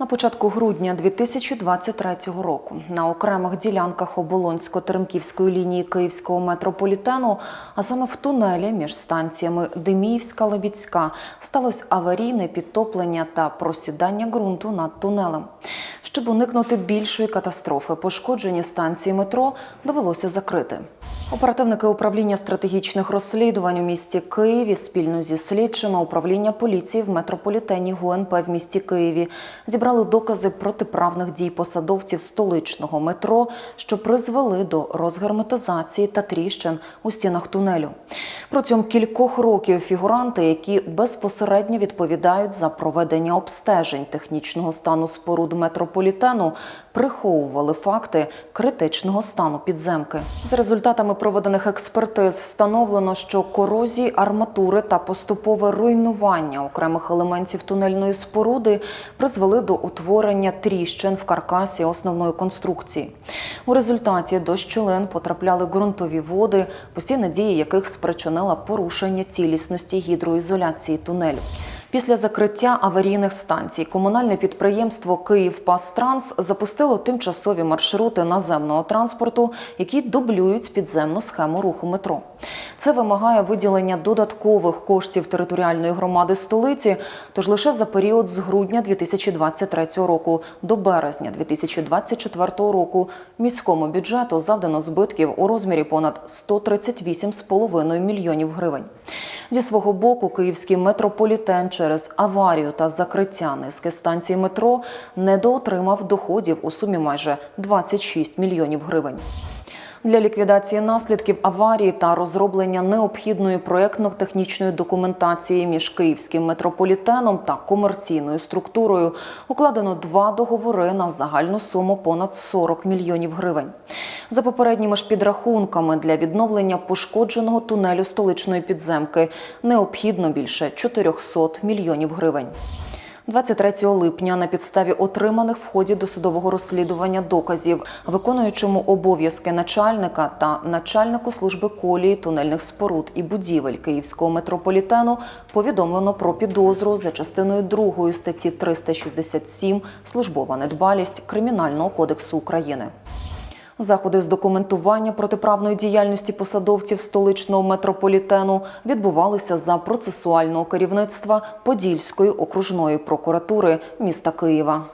На початку грудня 2023 року на окремих ділянках Оболонсько-Теремківської лінії Київського метрополітену, а саме в тунелі між станціями Деміївська Лебідська, сталося аварійне підтоплення та просідання ґрунту над тунелем. Щоб уникнути більшої катастрофи, пошкоджені станції метро довелося закрити. Оперативники управління стратегічних розслідувань у місті Києві спільно зі слідчими управління поліції в метрополітені ГУНП в місті Києві зібрали докази протиправних дій посадовців столичного метро, що призвели до розгерметизації та тріщин у стінах тунелю. Протягом кількох років фігуранти, які безпосередньо відповідають за проведення обстежень технічного стану споруд метрополітену, приховували факти критичного стану підземки. За результатами проведених експертиз встановлено, що корозії арматури та поступове руйнування окремих елементів тунельної споруди призвели до утворення тріщин в каркасі основної конструкції. У результаті до щілин потрапляли ґрунтові води, постійна дія яких спричинила порушення цілісності гідроізоляції тунелю. Після закриття аварійних станцій комунальне підприємство «Київпастранс» запустило тимчасові маршрути наземного транспорту, які дублюють підземну схему руху метро. Це вимагає виділення додаткових коштів територіальної громади столиці. Тож лише за період з грудня 2023 року до березня 2024 року міському бюджету завдано збитків у розмірі понад 138,5 мільйонів гривень. Зі свого боку, київський метрополітен через аварію та закриття низки станцій метро недоотримав доходів у сумі майже 26 мільйонів гривень. Для ліквідації наслідків аварії та розроблення необхідної проєктно-технічної документації між київським метрополітеном та комерційною структурою укладено два договори на загальну суму понад 40 мільйонів гривень. За попередніми ж підрахунками для відновлення пошкодженого тунелю столичної підземки необхідно більше 400 мільйонів гривень. 23 липня на підставі отриманих в ході досудового розслідування доказів, виконуючому обов'язки начальника та начальнику служби колії, тунельних споруд і будівель Київського метрополітену повідомлено про підозру за частиною 2 статті 367 службова недбалість Кримінального кодексу України. Заходи з документування протиправної діяльності посадовців столичного метрополітену відбувалися за процесуального керівництва Подільської окружної прокуратури міста Києва.